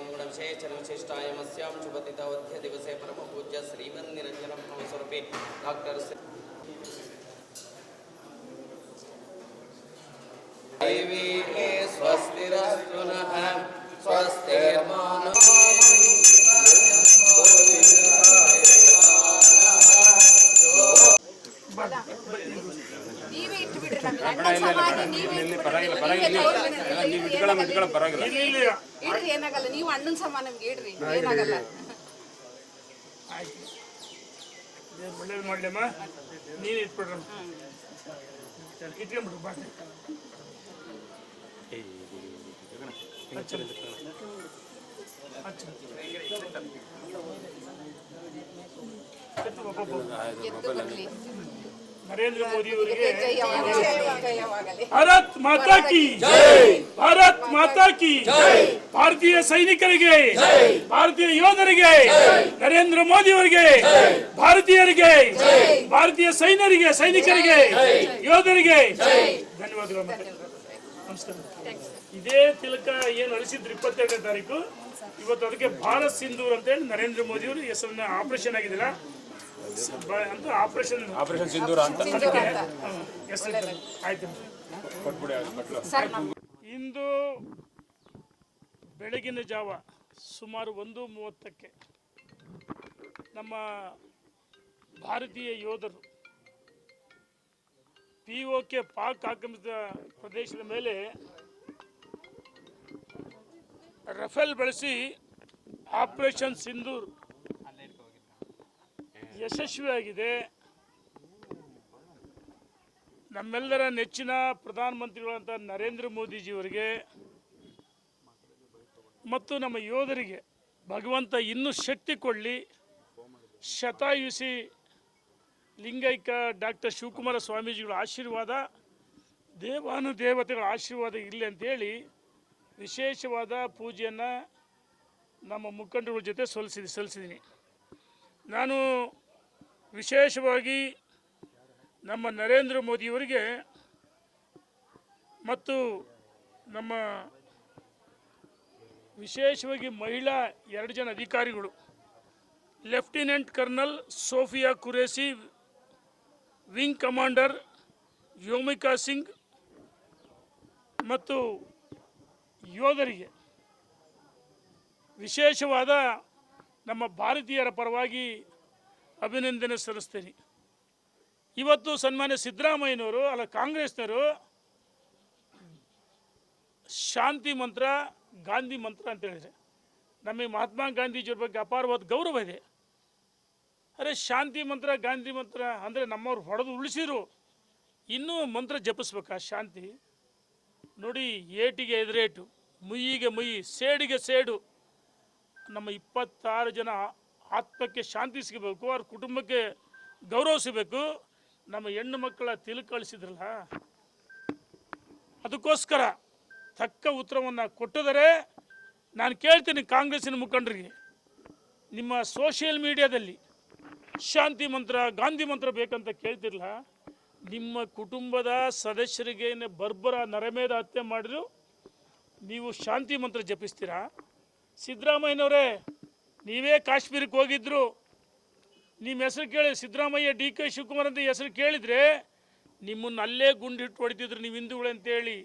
एवं गुणविशेषणविशिष्टायमस्यां शुभतिथवध्य दिवसे परमपूज्य श्रीमन्निरञ्जनं स्वरूपे डॉक्टर देवी स्वस्तिरस्तु नः स्वस्तिर्मानो ಅಣ್ಣ ಸಮಾನ ನೀವೇ ಇಟ್ಟು ಬಿಡ್ರಿ. ನೀವೇ ತಗೊಳ್ಳಿ. ನೀವು ಇಟ್ಕೊಳ್ಳೋ ಇಟ್ಕೊಳ್ಳೋ ಪರವಾಗಿಲ್ಲ ಇಡ್ರಿ ಏನಾಗಲ್ಲ ನೀವು ಅಣ್ಣನ ಸಮಾನ ನಮ್ಗೆ ಇಡ್ರಿ ಏನಾಗಲ್ಲ ದೇವ್ರು ಒಳ್ಳೇದು ಮಾಡ್ಲಮ್ಮ ನೀನು ಇಟ್ಬಿಡ್ರ ಇಟ್ಕೊಂಡ್ಬಿಡು ಬಾ ಹಚ್ಚು. ಹಚ್ಚು. ಎತ್ತು ಒಬ್ಬೊಬ್ಬ. ಎದ್ದು ಬರ್ಲಿ ನರೇಂದ್ರ ಮೋದಿ ಅವರಿಗೆ ಭಾರತ್ ಮಾತಾ ಕಿ ಭಾರತ್ ಮಾತಾ ಕಿ ಭಾರತೀಯ ಸೈನಿಕರಿಗೆ ಭಾರತೀಯ ಯೋಧರಿಗೆ ನರೇಂದ್ರ ಮೋದಿ ಅವರಿಗೆ ಭಾರತೀಯರಿಗೆ ಭಾರತೀಯ ಸೈನ್ಯರಿಗೆ ಸೈನಿಕರಿಗೆ ಯೋಧರಿಗೆ ಧನ್ಯವಾದಗಳು. ನಮಸ್ಕಾರ. ಇದೇ ತಿಲಕ ಏನು ಅಳಿಸಿದ್ರು ಇಪ್ಪತ್ತೆರಡನೇ ತಾರೀಕು? ಇವತ್ತು ಅದಕ್ಕೆ ಭಾರತ್ ಸಿಂಧೂರ್ ಅಂತ ಹೇಳಿ ನರೇಂದ್ರ ಮೋದಿ ಅವರು ಹೆಸರನ್ನ ಆಪರೇಷನ್ ಆಗಿದೆಯಲ್ಲ? ಅಂತ ಆಪರೇಷನ್ ಆಪರೇಷನ್ ಸಿಂಧೂರ ಅಂತ. ಆಯ್ತು. ಇಂದು ಬೆಳಗಿನ ಜಾವ ಸುಮಾರು ಒಂದು ಮೂವತ್ತಕ್ಕೆ ನಮ್ಮ ಭಾರತೀಯ ಯೋಧರು ಪಿ ಕೆ ಪಾಕ್ ಆಕ್ರಮಿತ ಪ್ರದೇಶದ ಮೇಲೆ ರಫೇಲ್ ಬಳಸಿ ಆಪರೇಷನ್ ಸಿಂಧೂರ್ ಯಶಸ್ವಿಯಾಗಿದೆ. ನಮ್ಮೆಲ್ಲರ ನೆಚ್ಚಿನ ಪ್ರಧಾನಮಂತ್ರಿಗಳಂತ ನರೇಂದ್ರ ಮೋದಿಜಿಯವರಿಗೆ ಮತ್ತು ನಮ್ಮ ಯೋಧರಿಗೆ ಭಗವಂತ ಇನ್ನೂ ಶಕ್ತಿ ಕೊಡಲಿ. ಶತಾಯುಷಿ ಲಿಂಗೈಕ ಡಾಕ್ಟರ್ ಶಿವಕುಮಾರ ಸ್ವಾಮೀಜಿಗಳ ಆಶೀರ್ವಾದ ದೇವಾನು ದೇವತೆಗಳ ಆಶೀರ್ವಾದ ಇರಲಿ ಅಂತೇಳಿ ವಿಶೇಷವಾದ ಪೂಜೆಯನ್ನು ನಮ್ಮ ಮುಖಂಡರುಗಳ ಜೊತೆ ಸಲ್ಲಿಸಿದ ಸಲ್ಲಿಸಿದ್ದೀನಿ ನಾನು ವಿಶೇಷವಾಗಿ ನಮ್ಮ ನರೇಂದ್ರ ಮೋದಿಯವರಿಗೆ ಮತ್ತು ನಮ್ಮ ವಿಶೇಷವಾಗಿ ಮಹಿಳಾ ಎರಡು ಜನ ಅಧಿಕಾರಿಗಳು, lieutenant colonel Sofiya Qureshi wing commander Vyomika Singh ಮತ್ತು ಯೋಧರಿಗೆ. ವಿಶೇಷವಾದ ನಮ್ಮ ಭಾರತೀಯರ ಪರವಾಗಿ ಅಭಿನಂದನೆ ಸಲ್ಲಿಸ್ತೇನೆ. ಇವತ್ತು ಸನ್ಮಾನ್ಯ ಸಿದ್ದರಾಮಯ್ಯನವರು, ಅಲ್ಲ ಕಾಂಗ್ರೆಸ್ನವರು ಶಾಂತಿ ಮಂತ್ರ, ಗಾಂಧಿ ಮಂತ್ರ ಅಂತ ಹೇಳಿದರೆ. ನಮಗೆ ಮಹಾತ್ಮ ಗಾಂಧೀಜಿಯವ್ರ ಬಗ್ಗೆ ಅಪಾರವಾದ ಗೌರವ ಇದೆ. ಅರೆ ಶಾಂತಿ ಮಂತ್ರ, ಗಾಂಧಿ ಮಂತ್ರ ಅಂದರೆ ನಮ್ಮವ್ರು ಹೊಡೆದು ಉಳಿಸಿರು ಇನ್ನೂ ಮಂತ್ರ ಜಪಿಸ್ಬೇಕಾ ಶಾಂತಿ? ನೋಡಿ, ಏಟಿಗೆ ಎದುರೇಟು. ಮುಯ್ಯಿಗೆ ಮುಯಿ ಸೇಡಿಗೆ ಸೇಡು. ನಮ್ಮ ಇಪ್ಪತ್ತಾರು ಜನ ಆತ್ಮಕ್ಕೆ ಶಾಂತಿ ಸಿಗಬೇಕು, ಅವ್ರ ಕುಟುಂಬಕ್ಕೆ ಗೌರವ ಸಿಗಬೇಕು. ನಮ್ಮ ಹೆಣ್ಣು ಮಕ್ಕಳ ತಿಳ್ಕಳಿಸಿದ್ರಲ್ಲ ಅದಕ್ಕೋಸ್ಕರ ತಕ್ಕ ಉತ್ತರವನ್ನು ಕೊಟ್ಟಿದರೆ ನಾನು ಕೇಳ್ತೀನಿ ಕಾಂಗ್ರೆಸ್ಸಿನ ಮುಖಂಡರಿಗೆ, ನಿಮ್ಮ ಸೋಷಿಯಲ್ ಮೀಡಿಯಾದಲ್ಲಿ ಶಾಂತಿ ಮಂತ್ರ, ಗಾಂಧಿ ಮಂತ್ರ ಬೇಕಂತ ಕೇಳ್ತಿರಲ್ಲ ನಿಮ್ಮ ಕುಟುಂಬದ ಸದಸ್ಯರಿಗೆ ಬರ್ಬರ ನರಮೇಧ ಹತ್ಯೆ ಮಾಡಿದ್ರು ನೀವು ಶಾಂತಿ ಮಂತ್ರ ಜಪಿಸ್ತೀರಾ? ಸಿದ್ದರಾಮಯ್ಯನವರೇ, ನೀವೇ ಕಾಶ್ಮೀರಕ್ಕೆ ಹೋಗಿದ್ರು. ನಿಮ್ಮ ಹೆಸರು ಕೇಳಿ ಸಿದ್ದರಾಮಯ್ಯ, ಡಿ ಕೆ ಶಿವಕುಮಾರ್ ಅಂತ ಹೆಸರು ಕೇಳಿದರೆ ನಿಮ್ಮನ್ನು ಅಲ್ಲೇ ಗುಂಡಿಟ್ಟು ಹೊಡಿತಿದ್ರು ನೀವು ಹಿಂದೂಗಳು ಅಂತೇಳಿ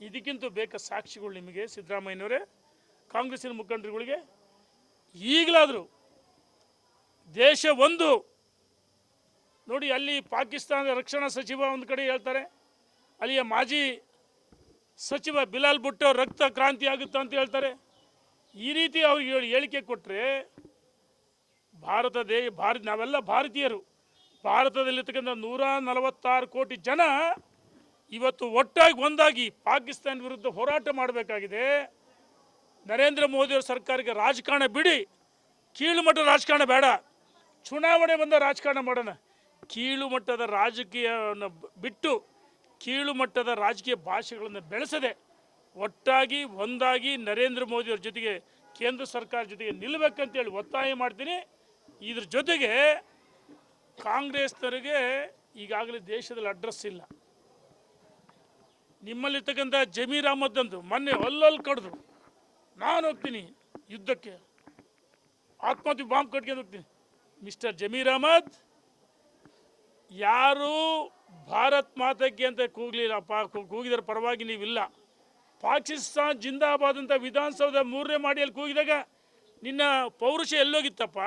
ಇದಕ್ಕಿಂತ ಬೇಕಾ ಸಾಕ್ಷಿಗಳು ನಿಮಗೆ ಸಿದ್ದರಾಮಯ್ಯನವರೇ, ಕಾಂಗ್ರೆಸ್ಸಿನ ಮುಖಂಡರುಗಳಿಗೆ. ಈಗಲಾದರೂ ದೇಶ ಒಂದು. ನೋಡಿ, ಅಲ್ಲಿ ಪಾಕಿಸ್ತಾನದ ರಕ್ಷಣಾ ಸಚಿವ ಒಂದು ಕಡೆ ಹೇಳ್ತಾರೆ, ಅಲ್ಲಿಯ ಮಾಜಿ ಸಚಿವ ಬಿಲಾಲ್ ಭುಟ್ಟೋ ರಕ್ತ ಕ್ರಾಂತಿ ಆಗುತ್ತೆ ಅಂತ ಹೇಳ್ತಾರೆ. ಈ ರೀತಿ ಅವ್ರಿಗೆ ಹೇಳಿ ಹೇಳಿಕೆ ಕೊಟ್ಟರೆ ಭಾರತ ದೇ, ಭಾರತ, ನಾವೆಲ್ಲ ಭಾರತೀಯರು. ಭಾರತದಲ್ಲಿರ್ತಕ್ಕಂಥ ನೂರ ನಲವತ್ತಾರು ಕೋಟಿ ಜನ ಇವತ್ತು ಒಟ್ಟಾಗಿ ಒಂದಾಗಿ ಪಾಕಿಸ್ತಾನ ವಿರುದ್ಧ ಹೋರಾಟ ಮಾಡಬೇಕಾಗಿದೆ. ನರೇಂದ್ರ ಮೋದಿಯವರ ಸರ್ಕಾರಕ್ಕೆ ರಾಜಕಾರಣ ಬಿಡಿ. ಕೀಳು ಮಟ್ಟದ ರಾಜಕಾರಣ ಬೇಡ. ಚುನಾವಣೆ ಬಂದ ರಾಜಕಾರಣ ಮಾಡೋಣ. ಕೀಳು ಮಟ್ಟದ ರಾಜಕೀಯವನ್ನು ಬಿಟ್ಟು ಕೀಳು ಮಟ್ಟದ ರಾಜಕೀಯ ಭಾಷೆಗಳನ್ನು ಬೆಳೆಸದೆ ಒಟ್ಟಾಗಿ ಒಂದಾಗಿ ನರೇಂದ್ರ ಮೋದಿಯವ್ರ ಜೊತೆಗೆ ಕೇಂದ್ರ ಸರ್ಕಾರ ಜೊತೆಗೆ ನಿಲ್ಲಬೇಕಂತೇಳಿ ಒತ್ತಾಯ ಮಾಡ್ತೀನಿ. ಇದ್ರ ಜೊತೆಗೆ ಕಾಂಗ್ರೆಸ್ನವರಿಗೆ ಈಗಾಗಲೇ ದೇಶದಲ್ಲಿ ಅಡ್ರೆಸ್ ಇಲ್ಲ. ನಿಮ್ಮಲ್ಲಿರ್ತಕ್ಕಂಥ ಜಮೀರ್ ಅಹಮದ್ ಅಂದು ಮೊನ್ನೆ ಅಲ್ಲಲ್ಲಿ ಕಡಿದ್ರು. ನಾನು ಹೋಗ್ತೀನಿ ಯುದ್ಧಕ್ಕೆ. ಆತ್ಮಹತ್ಯೆ ಬಾಂಬ್ ಕಟ್ಕೊಂಡು ಹೋಗ್ತೀನಿ. ಮಿಸ್ಟರ್ ಜಮೀರ್ ಅಹಮದ್ ಯಾರು ಭಾರತ್ ಮಾತಕ್ಕೆ ಅಂತ ಕೂಗ್ಲಿಲ್ಲಪ್ಪ ಪಾ ಕೂಗಿದರ ಪರವಾಗಿ ನೀವಿಲ್ಲ. ಪಾಕಿಸ್ತಾನ್ ಜಿಂದಾಬಾದ್ ಅಂತ ವಿಧಾನಸೌಧ ಮೂರನೇ ಮಾಡಿಯಲ್ಲಿ ಕೂಗಿದಾಗ ನಿನ್ನ ಪೌರುಷ ಎಲ್ಲೋಗಿತ್ತಪ್ಪ?